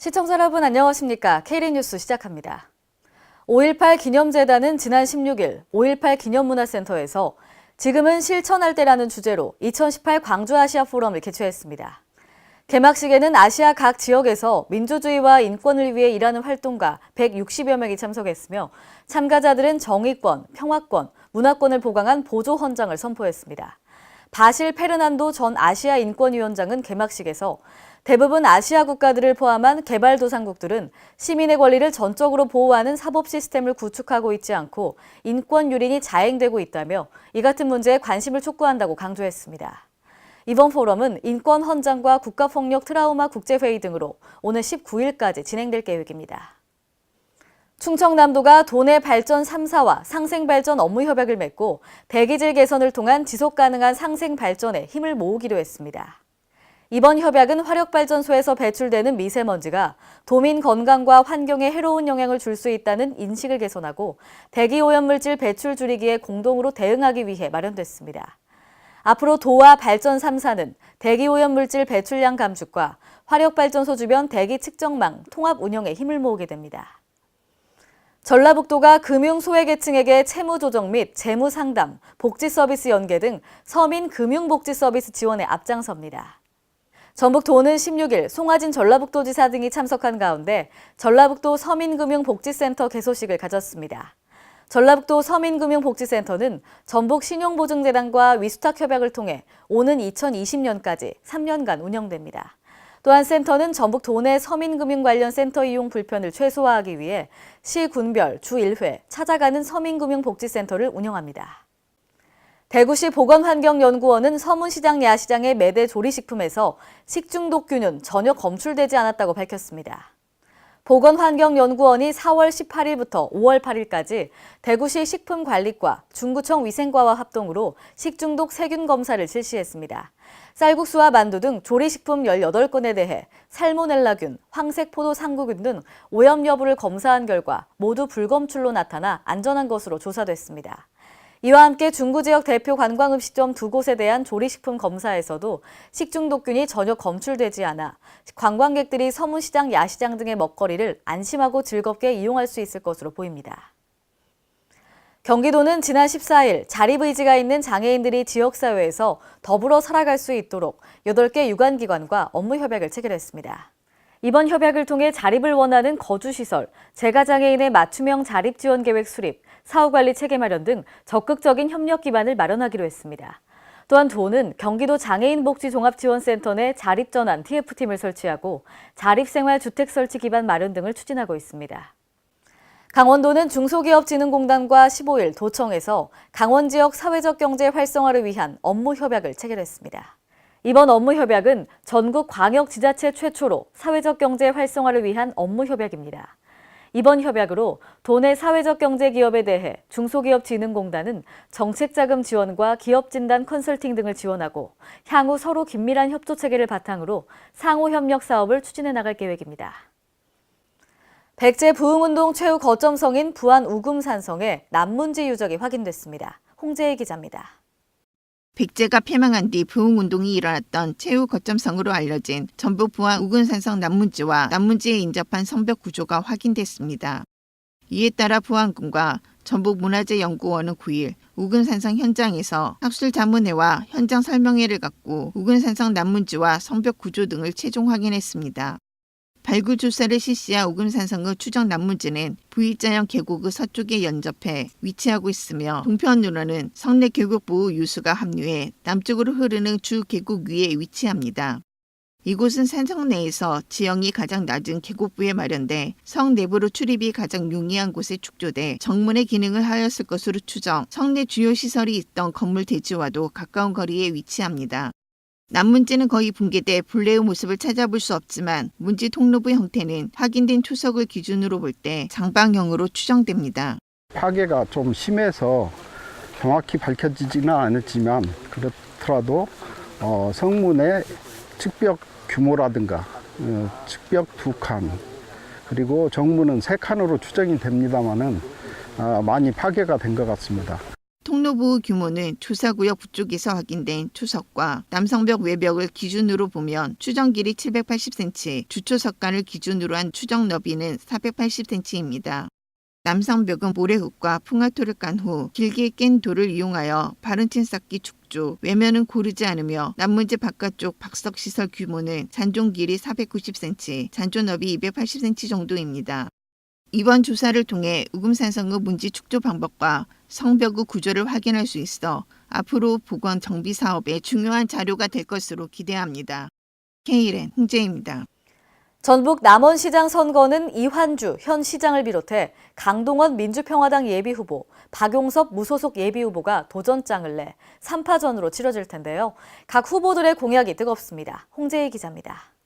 시청자 여러분 안녕하십니까? K리 뉴스 시작합니다. 5.18 기념재단은 지난 16일 5.18 기념문화센터에서 지금은 실천할 때라는 주제로 2018 광주 아시아 포럼을 개최했습니다. 개막식에는 아시아 각 지역에서 민주주의와 인권을 위해 일하는 활동가 160여 명이 참석했으며 참가자들은 정의권, 평화권, 문화권을 보강한 보조 헌장을 선포했습니다. 바실 페르난도 전 아시아 인권위원장은 개막식에서 대부분 아시아 국가들을 포함한 개발도상국들은 시민의 권리를 전적으로 보호하는 사법 시스템을 구축하고 있지 않고 인권 유린이 자행되고 있다며 이 같은 문제에 관심을 촉구한다고 강조했습니다. 이번 포럼은 인권 헌장과 국가폭력 트라우마 국제회의 등으로 오늘 19일까지 진행될 계획입니다. 충청남도가 도내 발전 3사와 상생 발전 업무 협약을 맺고 대기질 개선을 통한 지속 가능한 상생 발전에 힘을 모으기로 했습니다. 이번 협약은 화력발전소에서 배출되는 미세먼지가 도민 건강과 환경에 해로운 영향을 줄 수 있다는 인식을 개선하고 대기 오염물질 배출 줄이기에 공동으로 대응하기 위해 마련됐습니다. 앞으로 도와 발전 3사는 대기 오염물질 배출량 감축과 화력발전소 주변 대기 측정망 통합 운영에 힘을 모으게 됩니다. 전라북도가 금융 소외계층에게 채무 조정 및 재무 상담, 복지 서비스 연계 등 서민 금융 복지 서비스 지원에 앞장섭니다. 전북 도는 16일 송하진 전라북도지사 등이 참석한 가운데 전라북도 서민금융복지센터 개소식을 가졌습니다. 전라북도 서민금융복지센터는 전북 신용보증재단과 위수탁 협약을 통해 오는 2020년까지 3년간 운영됩니다. 또한 센터는 전북 도내 서민금융 관련 센터 이용 불편을 최소화하기 위해 시 군별 주 1회 찾아가는 서민금융복지센터를 운영합니다. 대구시 보건환경연구원은 서문시장 야시장의 매대 조리식품에서 식중독균은 전혀 검출되지 않았다고 밝혔습니다. 보건환경연구원이 4월 18일부터 5월 8일까지 대구시 식품관리과, 중구청 위생과와 합동으로 식중독 세균 검사를 실시했습니다. 쌀국수와 만두 등 조리식품 18건에 대해 살모넬라균, 황색 포도 상구균 등 오염 여부를 검사한 결과 모두 불검출로 나타나 안전한 것으로 조사됐습니다. 이와 함께 중구 지역 대표 관광음식점 두 곳에 대한 조리식품 검사에서도 식중독균이 전혀 검출되지 않아 관광객들이 서문시장, 야시장 등의 먹거리를 안심하고 즐겁게 이용할 수 있을 것으로 보입니다. 경기도는 지난 14일 자립의지가 있는 장애인들이 지역사회에서 더불어 살아갈 수 있도록 8개 유관기관과 업무 협약을 체결했습니다. 이번 협약을 통해 자립을 원하는 거주시설, 재가장애인의 맞춤형 자립 지원 계획 수립, 사후관리 체계 마련 등 적극적인 협력 기반을 마련하기로 했습니다. 또한 도는 경기도 장애인복지종합지원센터 내 자립전환 TF팀을 설치하고 자립생활주택 설치 기반 마련 등을 추진하고 있습니다. 강원도는 중소기업진흥공단과 15일 도청에서 강원 지역 사회적 경제 활성화를 위한 업무 협약을 체결했습니다. 이번 업무 협약은 전국 광역 지자체 최초로 사회적 경제 활성화를 위한 업무 협약입니다. 이번 협약으로 도내 사회적 경제 기업에 대해 중소기업진흥공단은 정책자금 지원과 기업진단 컨설팅 등을 지원하고 향후 서로 긴밀한 협조 체계를 바탕으로 상호 협력 사업을 추진해 나갈 계획입니다. 백제 부흥운동 최후 거점성인 부안 우금산성에 남문지 유적이 확인됐습니다. 홍재희 기자입니다. 백제가 패망한 뒤 부흥운동이 일어났던 최후 거점성으로 알려진 전북 부안 우근산성 남문지와 남문지에 인접한 성벽 구조가 확인됐습니다. 이에 따라 부안군과 전북문화재연구원은 9일 우근산성 현장에서 학술자문회와 현장 설명회를 갖고 우근산성 남문지와 성벽 구조 등을 최종 확인했습니다. 발굴 조사를 실시한 우금산성의 추정 남문지는 V자형 계곡의 서쪽에 연접해 위치하고 있으며 동편으로는 성내 계곡부 유수가 합류해 남쪽으로 흐르는 주 계곡 위에 위치합니다. 이곳은 산성 내에서 지형이 가장 낮은 계곡부에 마련돼 성 내부로 출입이 가장 용이한 곳에 축조돼 정문의 기능을 하였을 것으로 추정, 성내 주요 시설이 있던 건물 대지와도 가까운 거리에 위치합니다. 남문지는 거의 붕괴돼 본래의 모습을 찾아볼 수 없지만 문지 통로부 형태는 확인된 초석을 기준으로 볼 때 장방형으로 추정됩니다. 파괴가 좀 심해서 정확히 밝혀지지는 않았지만 그렇더라도 어, 성문의 측벽 규모라든가 어, 측벽 두 칸 그리고 정문은 세 칸으로 추정이 됩니다만은 어, 많이 파괴가 된 것 같습니다. 통로보호 규모는 조사구역 북쪽에서 확인된 투석과 남성벽 외벽을 기준으로 보면 추정 길이 780cm, 주초석간을 기준으로 한 추정 너비는 480cm입니다. 남성벽은 모래흙과 풍화토를 깐 후 길게 깬 돌을 이용하여 바른 친 쌓기 축조, 외면은 고르지 않으며 남문제 바깥쪽 박석 시설 규모는 잔존 길이 490cm, 잔존 너비 280cm 정도입니다. 이번 조사를 통해 우금산성의 문지 축조 방법과 성벽의 구조를 확인할 수 있어 앞으로 보건 정비 사업에 중요한 자료가 될 것으로 기대합니다. K랜 홍재입니다. 전북 남원시장 선거는 이환주 현 시장을 비롯해 강동원 민주평화당 예비후보, 박용섭 무소속 예비후보가 도전장을 내 3파전으로 치러질 텐데요. 각 후보들의 공약이 뜨겁습니다. 홍재희 기자입니다.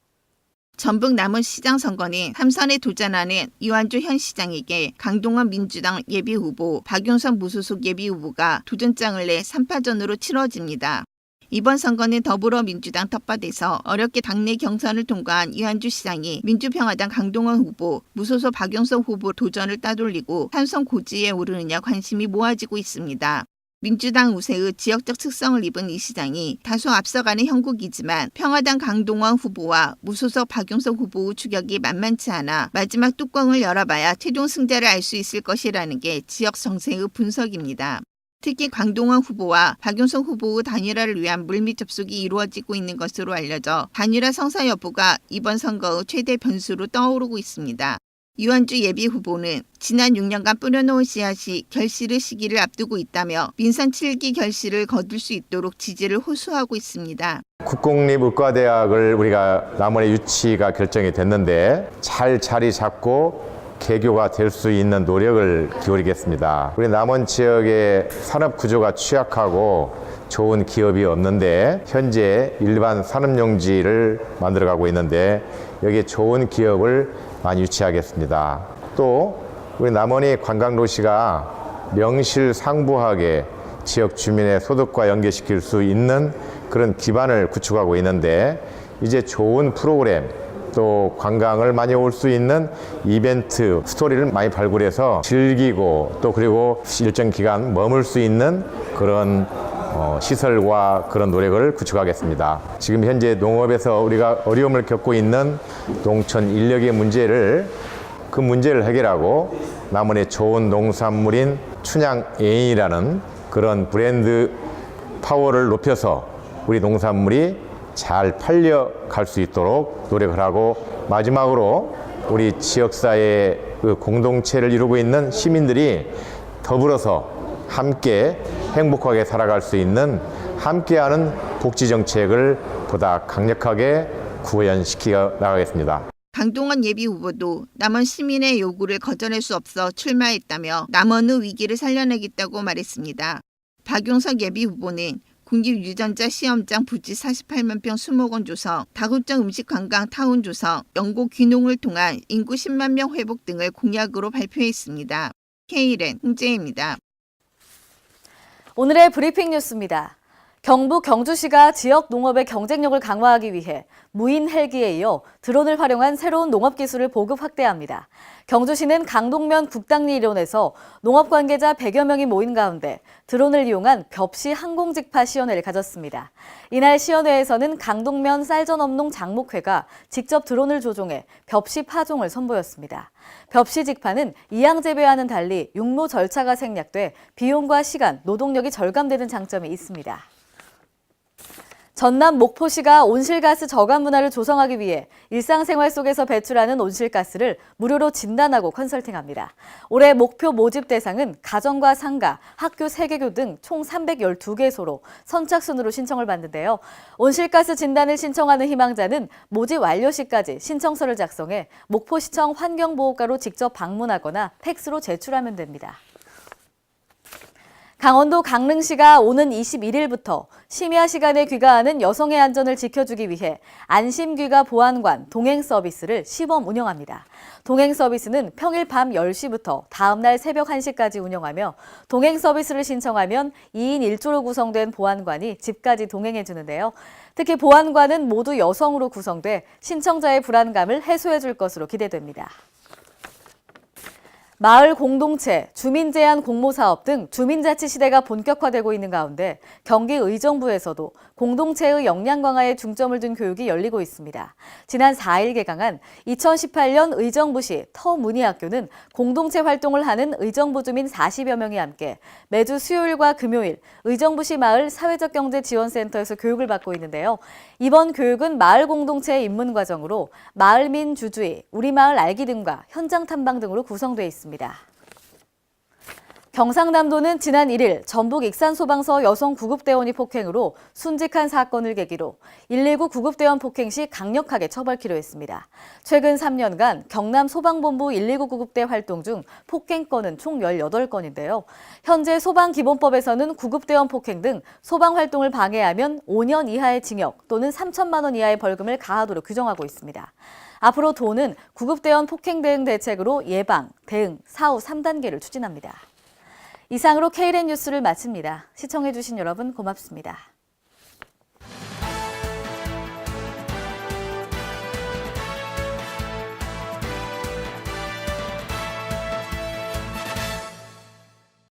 전북 남원 시장 선거는 삼선에 도전하는 이완주 현 시장에게 강동원 민주당 예비후보, 박용선 무소속 예비후보가 도전장을 내 3파전으로 치러집니다. 이번 선거는 더불어민주당 텃밭에서 어렵게 당내 경선을 통과한 이완주 시장이 민주평화당 강동원 후보, 무소속 박용선 후보 도전을 따돌리고 삼선 고지에 오르느냐 관심이 모아지고 있습니다. 민주당 우세의 지역적 특성을 입은 이 시장이 다소 앞서가는 형국이지만 평화당 강동원 후보와 무소속 박용석 후보의 추격이 만만치 않아 마지막 뚜껑을 열어봐야 최종 승자를 알 수 있을 것이라는 게 지역 정세의 분석입니다. 특히 강동원 후보와 박용석 후보의 단일화를 위한 물밑 접촉이 이루어지고 있는 것으로 알려져 단일화 성사 여부가 이번 선거의 최대 변수로 떠오르고 있습니다. 유한주 예비 후보는 지난 6년간 뿌려놓은 씨앗이 결실의 시기를 앞두고 있다며 민선 7기 결실을 거둘 수 있도록 지지를 호소하고 있습니다. 국공립의과대학을 우리가 남원에 유치가 결정이 됐는데 잘 자리 잡고 개교가 될 수 있는 노력을 기울이겠습니다. 우리 남원 지역의 산업 구조가 취약하고 좋은 기업이 없는데 현재 일반 산업용지를 만들어가고 있는데 여기에 좋은 기업을 많이 유치하겠습니다. 또 우리 남원이 관광 도시가 명실상부하게 지역 주민의 소득과 연계시킬 수 있는 그런 기반을 구축하고 있는데 이제 좋은 프로그램 또 관광을 많이 올 수 있는 이벤트 스토리를 많이 발굴해서 즐기고 또 그리고 일정 기간 머물 수 있는 그런 어, 시설과 그런 노력을 구축하겠습니다. 지금 현재 농업에서 우리가 어려움을 겪고 있는 농촌 인력의 문제를 그 문제를 해결하고 남원의 좋은 농산물인 춘향애인이라는 그런 브랜드 파워를 높여서 우리 농산물이 잘 팔려갈 수 있도록 노력을 하고 마지막으로 우리 지역사회의 그 공동체를 이루고 있는 시민들이 더불어서 함께 행복하게 살아갈 수 있는 함께하는 복지 정책을 보다 강력하게 구현시켜 나가겠습니다. 강동원 예비 후보도 남원 시민의 요구를 거절할 수 없어 출마했다며 남원의 위기를 살려내겠다고 말했습니다. 박용석 예비 후보는 국립유전자 시험장 부지 48만 평 수목원 조성, 다국적 음식 관광 타운 조성, 연고 귀농을 통한 인구 10만 명 회복 등을 공약으로 발표했습니다. K랜 홍재입니다. 오늘의 브리핑 뉴스입니다. 경북 경주시가 지역 농업의 경쟁력을 강화하기 위해 무인 헬기에 이어 드론을 활용한 새로운 농업 기술을 보급 확대합니다. 경주시는 강동면 국당리 일원에서 농업 관계자 100여 명이 모인 가운데 드론을 이용한 벽시 항공직파 시연회를 가졌습니다. 이날 시연회에서는 강동면 쌀전업농 장목회가 직접 드론을 조종해 벽시 파종을 선보였습니다. 벽시 직파는 이양 재배와는 달리 육로 절차가 생략돼 비용과 시간, 노동력이 절감되는 장점이 있습니다. 전남 목포시가 온실가스 저감 문화를 조성하기 위해 일상생활 속에서 배출하는 온실가스를 무료로 진단하고 컨설팅합니다. 올해 목표 모집 대상은 가정과 상가, 학교 세개교 등 총 312개소로 선착순으로 신청을 받는데요. 온실가스 진단을 신청하는 희망자는 모집 완료 시까지 신청서를 작성해 목포시청 환경보호과로 직접 방문하거나 팩스로 제출하면 됩니다. 강원도 강릉시가 오는 21일부터 심야 시간에 귀가하는 여성의 안전을 지켜주기 위해 안심귀가 보안관 동행 서비스를 시범 운영합니다. 동행 서비스는 평일 밤 10시부터 다음날 새벽 1시까지 운영하며 동행 서비스를 신청하면 2인 1조로 구성된 보안관이 집까지 동행해 주는데요. 특히 보안관은 모두 여성으로 구성돼 신청자의 불안감을 해소해 줄 것으로 기대됩니다. 마을 공동체, 주민 제한 공모 사업 등 주민자치 시대가 본격화되고 있는 가운데 경기 의정부에서도 공동체의 역량 강화에 중점을 둔 교육이 열리고 있습니다. 지난 4일 개강한 2018년 의정부시 터문희학교는 공동체 활동을 하는 의정부 주민 40여 명이 함께 매주 수요일과 금요일 의정부시 마을 사회적 경제 지원센터에서 교육을 받고 있는데요. 이번 교육은 마을 공동체의 입문 과정으로 마을 민 주주의, 우리 마을 알기 등과 현장 탐방 등으로 구성되어 있습니다. 경상남도는 지난 1일 전북 익산소방서 여성 구급대원이 폭행으로 순직한 사건을 계기로 119 구급대원 폭행 시 강력하게 처벌키로 했습니다. 최근 3년간 경남 소방본부 119 구급대 활동 중 폭행 건은 총 18건인데요. 현재 소방기본법에서는 구급대원 폭행 등 소방활동을 방해하면 5년 이하의 징역 또는 3천만 원 이하의 벌금을 가하도록 규정하고 있습니다. 앞으로 도는 구급대원 폭행 대응 대책으로 예방, 대응, 사후 3단계를 추진합니다. 이상으로 K랜 뉴스를 마칩니다. 시청해주신 여러분 고맙습니다.